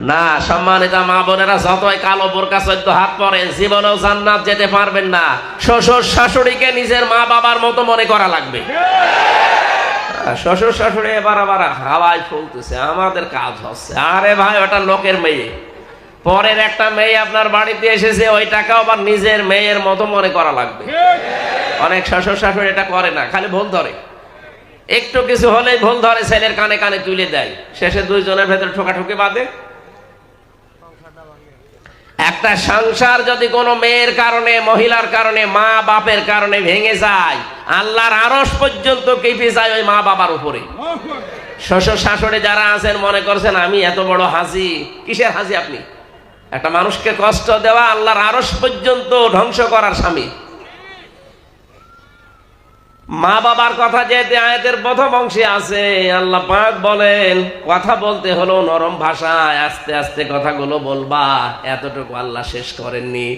না, সম্মানিত মা বোনেরা, যতই কালো বোরকা চোদ্দ হাত পরে, জীবনেও জান্নাত যেতে পারবেন না। শ্বশুর শাশুড়িকে নিজের মা বাবার মতো মনে করা লাগবে। শ্বশুর শাশুড়ি এবার আবার হাওয়ায় ফুলতেছে, আমাদের কাজ হচ্ছে। আরে ভাই, ওটা লোকের মেয়ে। পরের একটা মেয়ে আপনার বাড়িতে এসেছে, ওই টাকা আবার নিজের মেয়ের মতো মনে করা লাগবে। অনেক শ্বশুর শাশুড়ি এটা করে না, খালি ভুল ধরে। একটু কিছু হলেই ভুল ধরে, ছেলের কানে কানে তুলে দেয়। শেষে দুইজনের ভেতরে ঠোকাঠুকি বাঁধে। একটা সংসার যদি কোনো মেয়ের কারণে, মহিলার কারণে, মা বাপের কারণে ভেঙে যায়, আল্লাহর আরস পর্যন্ত কেঁপে যায় ওই মা বাবার উপরে। শ্বশুর শাশুড়ি যারা আছেন, মনে করছেন, আমি এত বড় হাসি কিসের হাসি আপনি? একটা মানুষকে কষ্ট দেওয়া আল্লাহর আরস পর্যন্ত ধ্বংস করার স্বামী। মা বাবার কথা যেতে আয়াতের প্রথম অংশে আছে, আল্লাহ পাক বলেন, কথা বলতে হলো নরম ভাষায়, আস্তে আস্তে কথাগুলো বলবা, এতটুকু আল্লাহ শেষ করেননি।